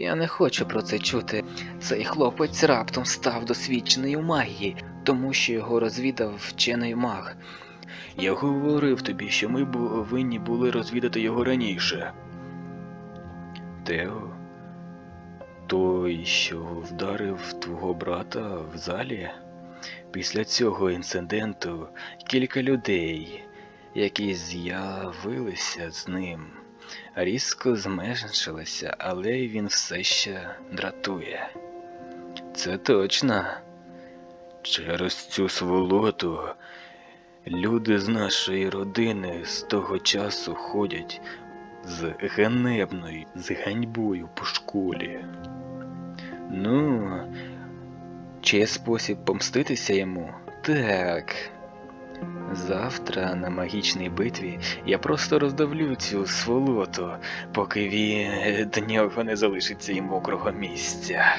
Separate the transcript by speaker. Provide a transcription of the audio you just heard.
Speaker 1: Я не хочу про це чути. Цей хлопець раптом став досвідчений у магії, тому що його розвідав вчений маг.
Speaker 2: Я говорив тобі, що ми повинні були розвідати його раніше. Тео, той, що вдарив твого брата в залі. Після цього інциденту кілька людей, які з'явилися з ним, різко зменшилися, але він все ще дратує. Це точно. Через цю сволоту Люди з нашої родини з того часу ходять з ганебною, з ганьбою по школі. Ну, чи є спосіб помститися йому? Так. Завтра на магічній битві я просто роздавлю цю сволоту, поки він до нього не залишиться і мокрого місця.